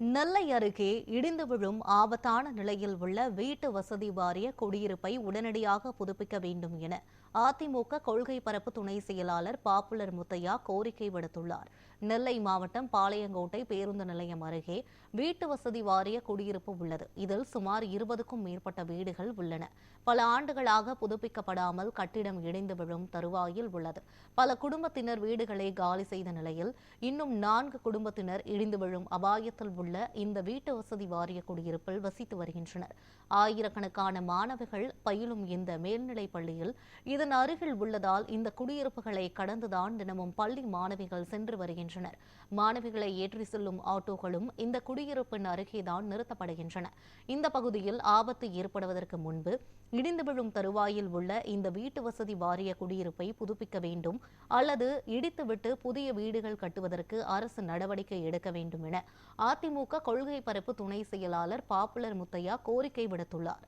நெல்லை அருகே இடிந்து விழும் ஆபத்தான நிலையில் உள்ள வீட்டு வசதி வாரிய குடியிருப்பை உடனடியாக புதுப்பிக்க வேண்டும் என அதிமுக கொள்கை பரப்பு துணை செயலாளர் பாப்புலர் முத்தையா கோரிக்கை விடுத்துள்ளார். நெல்லை மாவட்டம் பாளையங்கோட்டை பேருந்து நிலையம் அருகே வீட்டு வசதி வாரிய குடியிருப்பு உள்ளது. இதில் சுமார் இருபதுக்கும் மேற்பட்ட வீடுகள் உள்ளன. பல ஆண்டுகளாக புதுப்பிக்கப்படாமல் கட்டிடம் இடிந்து விழும் தருவாயில் உள்ளது. பல குடும்பத்தினர் வீடுகளை காலி செய்த நிலையில் இன்னும் நான்கு குடும்பத்தினர் இடிந்து விழும் அபாயத்தில் உள்ள இந்த வீட்டு வசதி வாரிய குடியிருப்பில் வசித்து வருகின்றனர். ஆயிரக்கணக்கான மாணவர்கள் பயிலும் இந்த மேல்நிலைப் பள்ளியில் இதன் அருகில் உள்ளதால் இந்த குடியிருப்புகளை கடந்துதான் தினமும் பள்ளி மாணவிகள் சென்று வருகின்றனர். மாணவிகளை ஏற்றி செல்லும் ஆட்டோக்களும் இந்த குடியிருப்பின் அருகேதான் நிறுத்தப்படுகின்றன. இந்த பகுதியில் ஆபத்து ஏற்படுவதற்கு முன்பு இடிந்து விழும் தருவாயில் உள்ள இந்த வீட்டு வசதி வாரிய குடியிருப்பை புதுப்பிக்க வேண்டும் அல்லது இடித்துவிட்டு புதிய வீடுகள் கட்டுவதற்கு அரசு நடவடிக்கை எடுக்க வேண்டும் என அதிமுக கொள்கை பரப்பு துணை செயலாளர் பாப்புலர் முத்தையா கோரிக்கை விடுத்துள்ளார்.